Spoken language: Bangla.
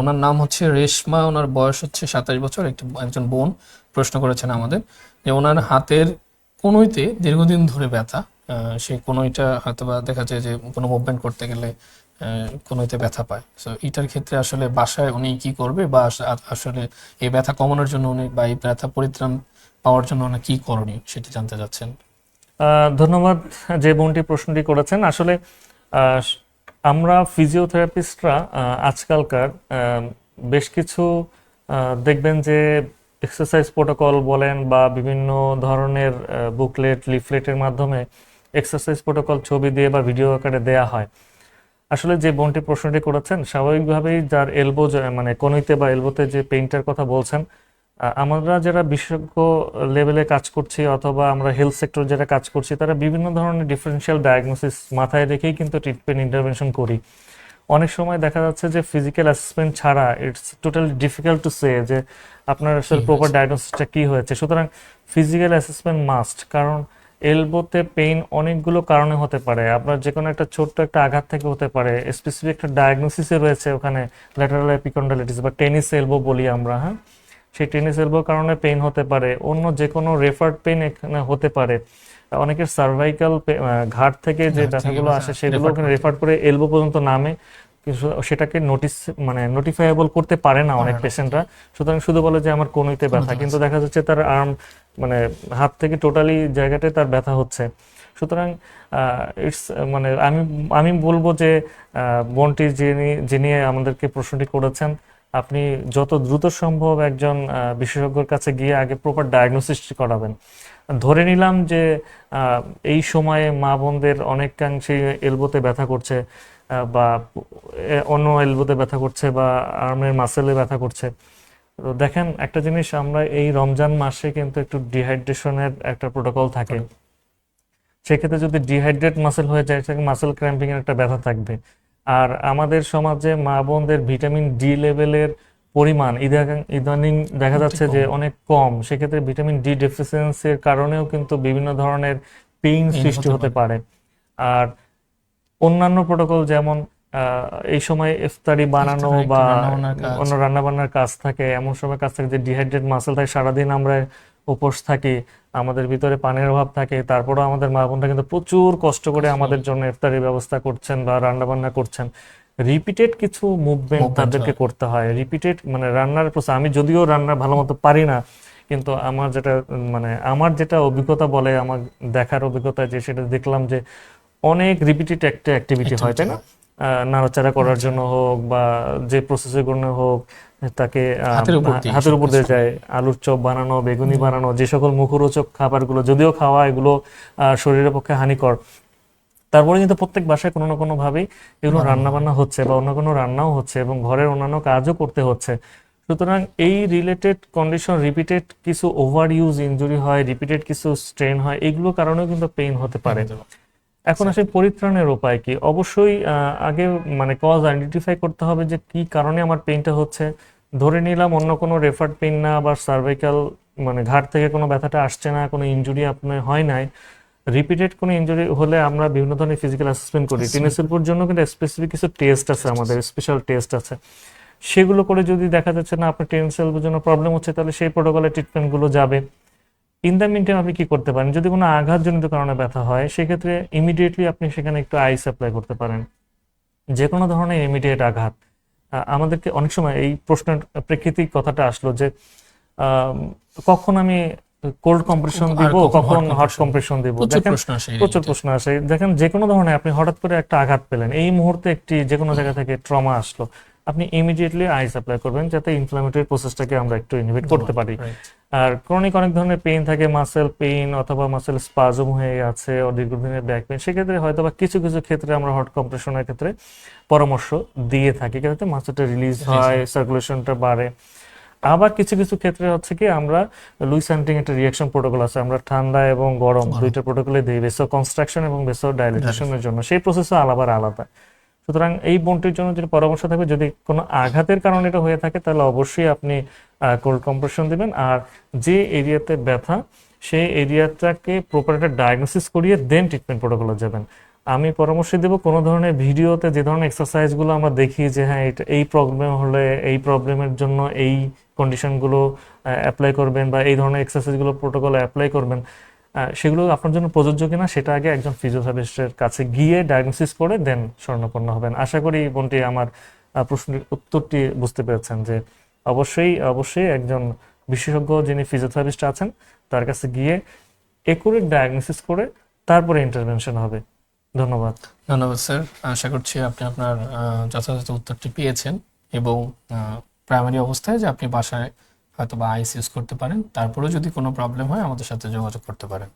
ওনার নাম হচ্ছে রেশমা, ওনার বয়স হচ্ছে সাতাশ বছর, একটি একজন বোন প্রশ্ন করেছেন আমাদের যে ওনার হাতের কনুইতে দীর্ঘদিন ধরে ব্যথা সেই কনুইটা হয়তো বা দেখা যায় যে কোনো মুভমেন্ট করতে গেলে কনুইতে ব্যথা পায়। তো এটার ক্ষেত্রে আসলে বাসায় উনি কি করবে বা আসলে এই ব্যথা কমানোর জন্য উনি বা এই ব্যথা পরিত্রাণ পাওয়ার জন্য ওনার কি করণীয় সেটি জানতে চাচ্ছেন। ধন্যবাদ যে বোনটি প্রশ্নটি করেছেন। আসলে আমরা ফিজিওথেরাপিস্টরা আজকালকার বেশ কিছু দেখবেন যে এক্সারসাইজ প্রোটোকল বলেন বা বিভিন্ন ধরনের বুকলেট লিফলেটের মাধ্যমে এক্সারসাইজ প্রোটোকল ছবি দিয়ে বা ভিডিও আকারে দেয়া হয়। আসলে যে বোনটি প্রশ্নটি করেছেন, স্বাভাবিকভাবেই যার এলবো মানে কনুইতে বা এলবোতে যে পেইন্টার কথা বলছেন আমরা যারা বিশেষজ্ঞ লেভেলে কাজ করছি অথবা আমরা হেলথ সেক্টর যারা কাজ করছি তারা বিভিন্ন ধরনের ডিফারেন্সিয়াল ডায়াগনোসিস মাথায় রেখেই কিন্তু ট্রিটমেন্ট ইন্টারভেনশন করি। অনেক সময় দেখা যাচ্ছে যে ফিজিক্যাল অ্যাসেসমেন্ট ছাড়া it's totally difficult to say যে আপনার আসলে প্রপার ডায়াগনোসিসটা কী হয়েছে। সুতরাং ফিজিক্যাল অ্যাসেসমেন্ট মাস্ট কারণ এলবোতে পেইন অনেকগুলো কারণে হতে পারে। আপনার যে কোনো একটা ছোট্ট একটা আঘাত থেকে হতে পারে। স্পেসিফিক একটা ডায়াগনোসিসে রয়েছে ওখানে ল্যাটারাল এপিকন্ডালাইটিস বা টেনিস এলবো বলি আমরা হ্যাঁ? সেই টেনিস এলবোর কারণে পেইন হতে পারে অন্য যে কোনো রেফার্ড পেইন এখানে হতে পারে। অনেকের সার্ভাইকাল ঘাট থেকে যে ব্যথাগুলো আসে সেগুলো রেফার করে এলবো পর্যন্ত নামে সেটাকে নোটিস মানে নোটিফাইয়েবল করতে পারে না অনেক পেশেন্টরা সুতরাং শুধু বলে যে আমার কনুইতে ব্যথা কিন্তু দেখা যাচ্ছে তার আর্ম মানে হাত থেকে টোটালি জায়গাটায় তার ব্যথা হচ্ছে। সুতরাং ইটস মানে আমি আমি বলব যে আহ, বোনটি যিনি যিনি আমাদেরকে প্রশ্নটি করেছেন আপনি যত দ্রুত সম্ভব একজন বিশেষজ্ঞর কাছে গিয়ে আগে প্রপার ডায়াগনোসিস করাবেন। ধরে নিলাম যে এই সময়ে মা বোনদের অনেকাংশে এলবোতে ব্যথা করছে বা অন্য এলবোতে ব্যথা করছে বা আর্মের মাসেলে ব্যথা করছে। তো দেখেন একটা জিনিস আমরা এই রমজান মাসে কিন্তু একটু ডিহাইড্রেশনের একটা প্রোটোকল থাকে। সেক্ষেত্রে যদি ডিহাইড্রেট মাসেল হয়ে যায় সেখানে মাসেল ক্র্যাম্পিং এর একটা ব্যথা থাকবে। আর আমাদের সমাজে মা বোনদের ভিটামিন ডি লেভেলের পরিমাণ ইদানিং দেখা যাচ্ছে যে অনেক কম। সেক্ষেত্রে ভিটামিন ডি ডেফিসিয়েন্সির কারণেও কিন্তু বিভিন্ন ধরনের পেইন সৃষ্টি হতে পারে। আর অন্যান্য প্রোটোকল যেমন আহ, এই সময় ইফতারি বানানো বা। অন্য রান্নাবান্নার কাজ থাকে এমন সময় কাজ থাকে যে ডিহাইড্রেট মাসেল থাকে সারাদিন আমরা উপোস থাকি আমাদের ভিতরে পানির অভাব থাকে তারপরেও আমাদের মা বোনরা কিন্তু প্রচুর কষ্ট করে আমাদের জন্য ইফতারির ব্যবস্থা করছেন বা রান্নাবান্না করছেন। রিপিটেড কিছু মুভমেন্ট তাদেরকে করতে হয়। রিপিটেড মানে রান্নার প্রসেস আমি যদিও রান্না ভালো মতো পারি না কিন্তু আমার যেটা মানে আমার যেটা অভিজ্ঞতা বলে আমার দেখার অভিজ্ঞতা যে সেটা দেখলাম যে অনেক রিপিটেড একটা অ্যাক্টিভিটি হয় তাই না? নাড়াচাড়া করার জন্য হোক বা যে প্রসেসের জন্য হোক তাকে হাতের উপর দিয়ে। যায় আলুর চপ বানানো বেগুনি বানানো যে সকল মুখরোচক খাবারগুলো যদিও খাওয়া এগুলো শরীরের পক্ষে হানিকর। তারপরে কিন্তু প্রত্যেক বাসায় কোনো না কোনো ভাবেই এগুলো রান্না বান্না হচ্ছে বা অন্য কোনো রান্নাও হচ্ছে এবং ঘরের অন্যান্য কাজও করতে হচ্ছে। সুতরাং এই রিলেটেড কন্ডিশন রিপিটেড কিছু ওভার ইউজ ইঞ্জুরি হয় রিপিটেড কিছু স্ট্রেন হয় এগুলোর কারণেও কিন্তু পেইন হতে পারে। এখন আসলে পরিত্রাণের উপায় কি? অবশ্যই আগে মানে কজ আইডেন্টিফাই করতে হবে যে কি কারণে আমার পেইনটা হচ্ছে। ধরে নিলাম অন্য কোনো রেফার্ড পেইন না বা সার্ভাইকাল মানে ঘাট থেকে কোনো ব্যথাটা আসছে না কোনো ইনজুরি আপনার হয় নাই। রিপিটেড কোনো ইনজুরি হলে আমরা বিভিন্ন ধরনের ফিজিক্যাল অ্যাসেসমেন্ট করি। টিনেসেলপুর জন্য কিন্তু স্পেসিফিক কিছু টেস্ট আছে আমাদের স্পেশাল টেস্ট আছে। সেগুলো করে যদি দেখা যাচ্ছে না আপনার টেনসেলের জন্য প্রবলেম হচ্ছে তাহলে সেই প্রোটোকলের ট্রিটমেন্টগুলো যাবে। ইন দ্য মিন টাইম আপনি কি করতে পারেন? যদি কোনো আঘাতজনিত কারণে ব্যথা হয় সেক্ষেত্রে ইমিডিয়েটলি আপনি সেখানে একটু আইস অ্যাপ্লাই করতে পারেন। যে কোনো ধরনের ইমিডিয়েট আঘাত। আমাদেরকে অনেক সময় এই প্রশ্নের প্রেক্ষিতে কথাটা আসলো যে কখন আমি কোল্ড কম্প্রেশন দিব কখন হট কম্প্রেশন দিব? প্রচুর দেখেন প্রশ্ন আসে এই প্রচুর প্রশ্ন আসে। দেখেন যে কোনো ধরনের আপনি হঠাৎ করে একটা আঘাত পেলেন এই মুহূর্তে একটি যে কোনো জায়গা থেকে ট্রমা আসলো। আপনি ইমিডিয়েটলি আইস অ্যাপ্লাই করবেন যাতে ইনফ্লামেটরি প্রসেসটাকে আমরা একটু ইনহিবিট করতে পারি। আর ক্রনিক অনেক ধরনের পেইন থাকে মাসেল পেইন অথবা মাসেল স্পাজম হয়ে আছে দীর্ঘদিনের ব্যাক পেইন সেক্ষেত্রে হয়তো বা কিছু কিছু ক্ষেত্রে আমরা হট কম্প্রেশনের ক্ষেত্রে পরামর্শ দিয়ে থাকি। যাতে মাসেলটা রিলিজ হয় সার্কুলেশনটা বাড়ে। আবার কিছু কিছু ক্ষেত্রে হচ্ছে কি আমরা লুইস হ্যান্টিং একটা রিয়াকশন প্রোটোকল আছে আমরা ঠান্ডা এবং গরম দুইটা প্রোটোকলে দিই বেসো কনস্ট্রাকশন এবং বেসো ডাইলেটেশনের জন্য। সেই প্রসেসও আলাদা আলাদা। সুতরাং এই বোনটির জন্য যদি পরামর্শ থাকবে, যদি কোনো আঘাতের কারণে এটা হয়ে থাকে, তাহলে অবশ্যই আপনি কোল্ড কম্প্রেশন দিবেন। আর যে এরিয়াতে ব্যথা, সেই এরিয়াটাকে প্রপার একটা ডায়াগনোসিস করিয়ে দেন ট্রিটমেন্ট প্রোটোকলে যাবেন। আমি পরামর্শ দেবো কোনো ধরনের ভিডিওতে যে ধরনের এক্সারসাইজগুলো আমরা দেখি যে হ্যাঁ এটা এই প্রবলেম হলে এই প্রবলেমের জন্য এই কন্ডিশনগুলো অ্যাপ্লাই করবেন বা এই ধরনের এক্সারসাইজগুলো প্রোটোকল অ্যাপ্লাই করবেন। সেগুলো আপনার জন্য প্রযোজ্য কিনা সেটা আগে একজন ফিজিওথেরাপিস্টের কাছে গিয়ে ডায়াগনোসিস করে দেন শরণাপন্ন হবেন। আশা করি বোনটি আমার প্রশ্নের উত্তরটি বুঝতে পেরেছেন যে অবশ্যই অবশ্যই একজন বিশেষজ্ঞ যিনি ফিজিওথেরাপিস্ট আছেন, তার কাছে গিয়ে একুরেট ডায়াগনোসিস করে তারপরে ইন্টারভেনশন হবে। ধন্যবাদ। ধন্যবাদ স্যার। আশা করছি আপনি আপনার যথাযথ উত্তরটি পেয়েছেন এবং প্রাইমারি অবস্থায় যে আপনি বাসায় হয়তো বা আইস ইউজ করতে পারেন। তারপরেও যদি কোনো প্রবলেম হয়, আমাদের সাথে যোগাযোগ করতে পারেন।